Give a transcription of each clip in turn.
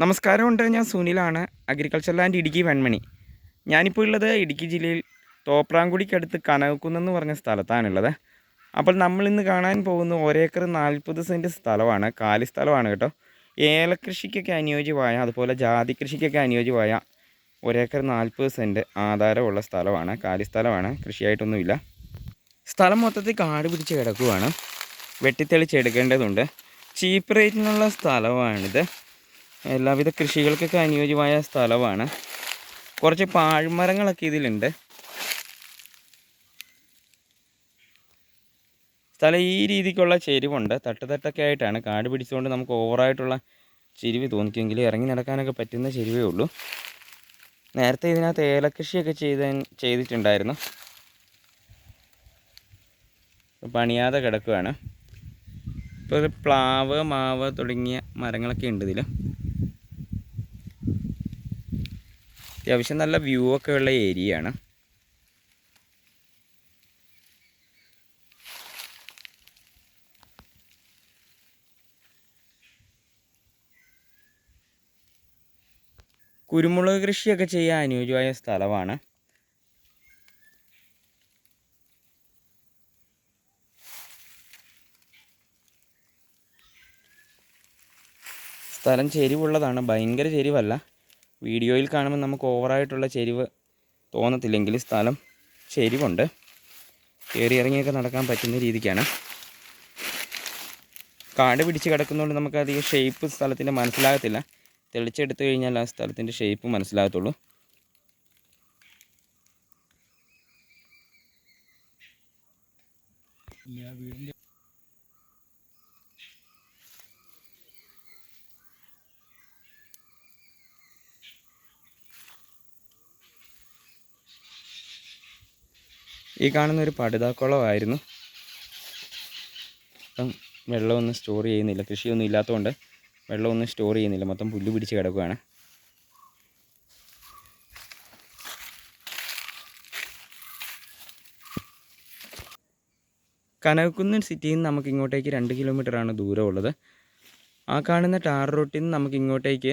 നമസ്കാരമുണ്ട് ഞാൻ സുനിലാണ് അഗ്രികൾച്ചർ ലാൻഡ് ഇടുക്കി വെൺമണി. ഞാനിപ്പോൾ ഉള്ളത് ഇടുക്കി ജില്ലയിൽ തോപ്രാങ്കുടിക്കടുത്ത് കനകക്കുന്നെന്ന് പറഞ്ഞ സ്ഥലത്താണുള്ളത്. അപ്പോൾ നമ്മൾ ഇന്ന് കാണാൻ പോകുന്ന ഒരേക്കർ നാൽപ്പത് സെന്റ് സ്ഥലമാണ് കാലി സ്ഥലമാണ് കേട്ടോ. ഏലകൃഷിക്കൊക്കെ അനുയോജ്യമായ അതുപോലെ ജാതി കൃഷിക്കൊക്കെ അനുയോജ്യമായ ഒരേക്കർ നാൽപ്പത് സെന്റ് ആധാരമുള്ള സ്ഥലമാണ് കാലി സ്ഥലമാണ്. കൃഷിയായിട്ടൊന്നുമില്ല. സ്ഥലം മൊത്തത്തിൽ കാട് പിടിച്ച് കിടക്കുവാണ്. വെട്ടിത്തെളിച്ചെടുക്കേണ്ടതുണ്ട് ചീപ്പ് റേറ്റിനുള്ള സ്ഥലമാണിത്. എല്ലാവിധ കൃഷികൾക്കൊക്കെ അനുയോജ്യമായ സ്ഥലമാണ്. കുറച്ച് പാഴ്മരങ്ങളൊക്കെ ഇതിലുണ്ട്. സ്ഥലം ഈ രീതിക്കുള്ള ചെരിവുണ്ട്. തട്ട് തട്ടൊക്കെ ആയിട്ടാണ്. കാട് പിടിച്ചുകൊണ്ട് നമുക്ക് ഓവറായിട്ടുള്ള ചെരിവ് തോന്നിക്കുമെങ്കിൽ ഇറങ്ങി നടക്കാനൊക്കെ പറ്റുന്ന ചെരിവേ ഉള്ളൂ. നേരത്തെ ഇതിനകത്ത് ഏലക്കൃഷിയൊക്കെ ചെയ്ത ചെയ്തിട്ടുണ്ടായിരുന്നു. പണിയാതെ കിടക്കുകയാണ് ഇപ്പോൾ പ്ലാവ് മാവ് തുടങ്ങിയ മരങ്ങളൊക്കെ ഉണ്ട് ഇതിൽ അത്യാവശ്യം നല്ല വ്യൂ ഒക്കെ ഉള്ള ഏരിയയാണ് കുരുമുളക് കൃഷിയൊക്കെ ചെയ്യാൻ അനുയോജ്യമായ സ്ഥലമാണ്. സ്ഥലം ചെരിവുള്ളതാണ്. ഭയങ്കര ചെരിവല്ല. വീഡിയോയിൽ കാണുമ്പോൾ നമുക്ക് ഓവറായിട്ടുള്ള ചെരിവ് തോന്നത്തില്ലെങ്കിൽ സ്ഥലം ചെരിവുണ്ട്. കയറി ഇറങ്ങിയൊക്കെ നടക്കാൻ പറ്റുന്ന രീതിക്കാണ്. കാട് പിടിച്ച് കിടക്കുന്നതുകൊണ്ട് നമുക്ക് അധികം ഷേപ്പ് സ്ഥലത്തിന്റെ മനസ്സിലാകത്തില്ല. തെളിച്ചെടുത്തു കഴിഞ്ഞാൽ ആ സ്ഥലത്തിന്റെ ഷേപ്പ് മനസ്സിലാകത്തുള്ളൂ. ഈ കാണുന്ന ഒരു പടുതാക്കുളമായിരുന്നു. ഇപ്പം വെള്ളമൊന്നും സ്റ്റോർ ചെയ്യുന്നില്ല. കൃഷിയൊന്നും ഇല്ലാത്തതുകൊണ്ട് വെള്ളമൊന്നും സ്റ്റോർ ചെയ്യുന്നില്ല. മൊത്തം പുല്ല് പിടിച്ച് കിടക്കുകയാണ് കനകക്കുന്ന് സിറ്റിയിൽ നിന്ന് നമുക്ക് ഇങ്ങോട്ടേക്ക് രണ്ട് കിലോമീറ്ററാണ് ദൂരമുള്ളത്. ആ കാണുന്ന ടാർ റൂട്ടിൽ നിന്ന് നമുക്ക് ഇങ്ങോട്ടേക്ക്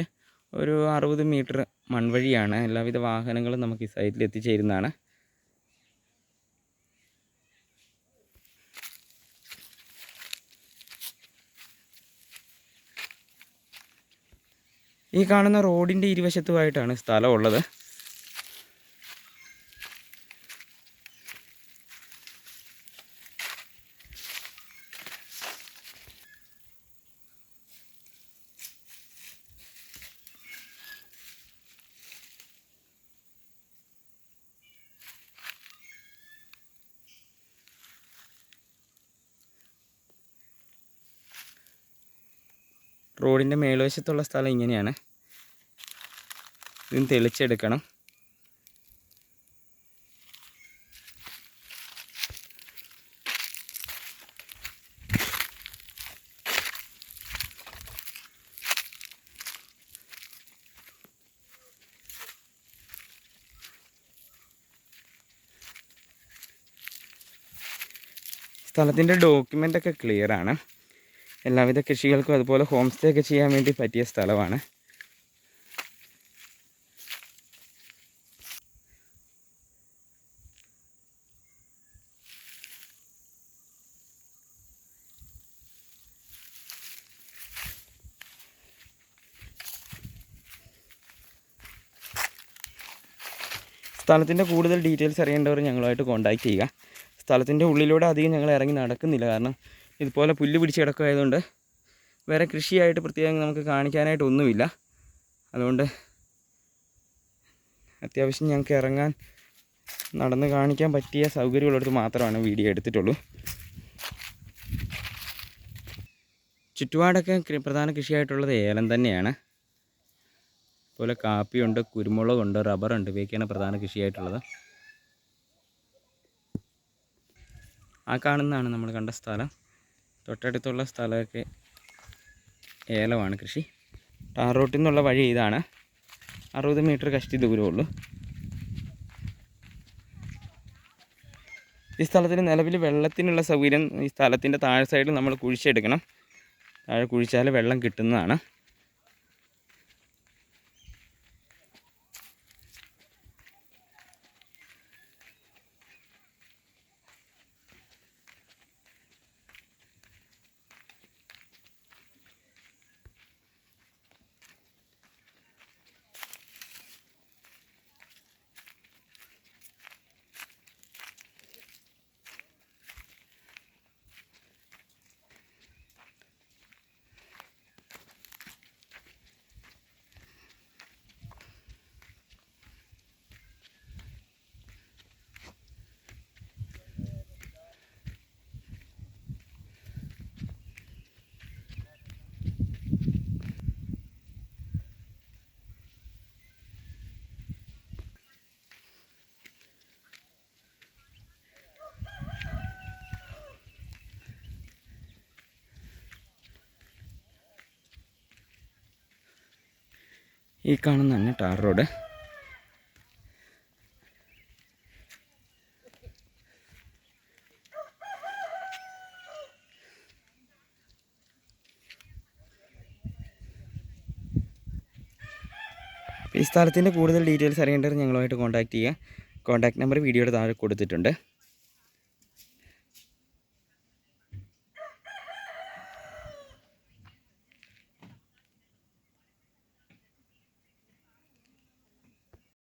ഒരു അറുപത് മീറ്റർ മൺവഴിയാണ്. എല്ലാവിധ വാഹനങ്ങളും നമുക്ക് ഈ സൈറ്റിൽ എത്തിച്ചേരുന്നതാണ്. ഈ കാണുന്ന റോഡിന്റെ ഇരുവശത്തുമായിട്ടാണ് സ്ഥലമുള്ളത്. റോഡിന്റെ മേൽവശത്തുള്ള സ്ഥലം ഇങ്ങനെയാണ്. ഇതും തെളിച്ചെടുക്കണം. സ്ഥലത്തിന്റെ ഡോക്യുമെന്റ് ഒക്കെ ക്ലിയർ ആണ് എല്ലാവിധ കൃഷികൾക്കും അതുപോലെ ഹോം സ്റ്റേ ഒക്കെ ചെയ്യാൻ വേണ്ടി പറ്റിയ സ്ഥലമാണ്. സ്ഥലത്തിന്റെ കൂടുതൽ ഡീറ്റെയിൽസ് അറിയേണ്ടവർ ഞങ്ങളുമായിട്ട് കോൺടാക്റ്റ് ചെയ്യുക. സ്ഥലത്തിന്റെ ഉള്ളിലൂടെ അധികം ഞങ്ങൾ ഇറങ്ങി നടക്കുന്നില്ല. കാരണം ഇതുപോലെ പുല്ല് പിടിച്ച് കിടക്കുകയായതുകൊണ്ട് വേറെ കൃഷിയായിട്ട് പ്രത്യേകം നമുക്ക് കാണിക്കാനായിട്ട് ഒന്നുമില്ല. അതുകൊണ്ട് അത്യാവശ്യം ഞങ്ങൾക്ക് ഇറങ്ങാൻ നടന്ന് കാണിക്കാൻ പറ്റിയ സൗകര്യമുള്ളിടത്ത് മാത്രമാണ് വീഡിയോ എടുത്തിട്ടുള്ളൂ. ചുറ്റുപാടൊക്കെ പ്രധാന കൃഷിയായിട്ടുള്ളത് ഏലം തന്നെയാണ്. അതുപോലെ കാപ്പിയുണ്ട് കുരുമുളകുണ്ട് റബ്ബറുണ്ട് ഇവയൊക്കെയാണ് പ്രധാന കൃഷിയായിട്ടുള്ളത്. ആ കാണുന്നതാണ് നമ്മൾ കണ്ട സ്ഥലം. തൊട്ടടുത്തുള്ള സ്ഥലമൊക്കെ ഏലമാണ് കൃഷി. ടാർ റോട്ടിൽ നിന്നുള്ള വഴി ഇതാണ്. അറുപത് മീറ്റർ കഷ്ടി ദൂരമുള്ളൂ ഈ സ്ഥലത്തിന് നിലവിൽ വെള്ളത്തിനുള്ള സൗകര്യം ഈ സ്ഥലത്തിന്റെ താഴെ സൈഡിൽ നമ്മൾ കുഴിച്ചെടുക്കണം. താഴെ കുഴിച്ചാൽ വെള്ളം കിട്ടുന്നതാണ്. ഈ കാണുന്ന തന്നെ ടാർ റോഡ്. ഈ സ്ഥലത്തിന്റെ കൂടുതൽ ഡീറ്റെയിൽസ് അറിയേണ്ടവർ ഞങ്ങളുമായിട്ട് കോൺടാക്റ്റ് ചെയ്യുക. കോൺടാക്ട് നമ്പർ വീഡിയോയുടെ താഴെ കൊടുത്തിട്ടുണ്ട്.